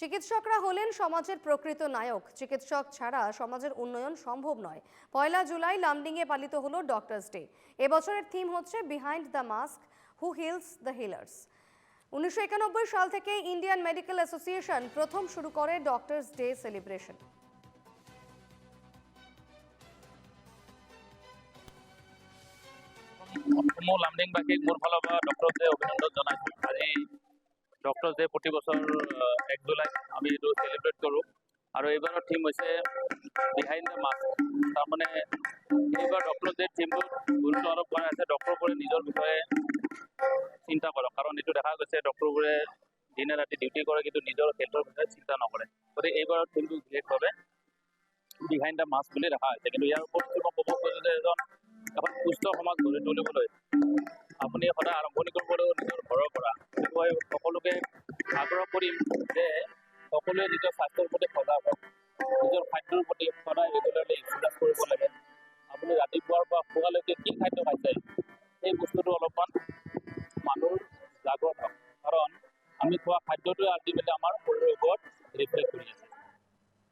চিকিৎসকরা হলেন সমাজের প্রকৃত নায়ক। চিকিৎসক ছাড়া সমাজের উন্নয়ন সম্ভব নয়। পয়লা জুলাই লামডিংয়ে পালিত হলো ডক্টরস ডে এবছরের থিম হচ্ছে behind the mask who heals the healers উনিশশো একানব্বই সাল থেকে ইন্ডিয়ান মেডিকেল অ্যাসোসিয়েশন প্রথম শুরু করে ডক্টরস ডে সেলিব্রেশন অসম লামডিংবাসীক মোৰ ফালৰ পৰা ডক্টৰ ডে অভিনন্দন জনাইছোঁ। আজি ডক্টৰ ডে প্ৰতি বছৰ এক জুলাইত আমি এইটো চেলিব্ৰেট কৰোঁ। আৰু এইবাৰৰ থিম হৈছে বিহাইণ্ড দ্য মাস্ক তাৰমানে এইবাৰ ডক্টৰ ডে থিমটোত গুৰুত্ব আৰোপ কৰা হৈছে ডক্টৰবোৰে নিজৰ বিষয়ে চিন্তা কৰক। কাৰণ এইটো দেখা গৈছে ডক্টৰবোৰে দিনে ৰাতি ডিউটি কৰে কিন্তু নিজৰ হেল্থৰ বিষয়ে চিন্তা নকৰে। গতিকে এইবাৰৰ থিমটো বিশেষভাৱে বিহাইণ্ড দ্য মাস্ক বুলি ৰখা হৈছে। কিন্তু ইয়াৰ ওপৰত মই ক'ব খোজোঁ যে এজন এখন সুস্থ সমাজ গঢ়ি তুলিবলৈ আপুনি সদায় আৰম্ভণি কৰিব লাগিব নিজৰ ঘৰৰ পৰা গতিকে মই সকলোকে আগ্ৰহ কৰিম যে সকলোৱে নিজৰ স্বাস্থ্যৰ প্ৰতি সজাগ হওক। নিজৰ খাদ্যৰ প্ৰতি সদায় ৰেগুলাৰলি এক্সাৰচাইজ কৰিব লাগে। আপুনি ৰাতিপুৱাৰ পৰা শোৱালৈকে কি খাদ্য খাইছে সেই বস্তুটো অলপমান মানুহ জাগ্ৰত হওক। কাৰণ আমি খোৱা খাদ্যটোৱে আল্টিমেটলি আমাৰ শৰীৰৰ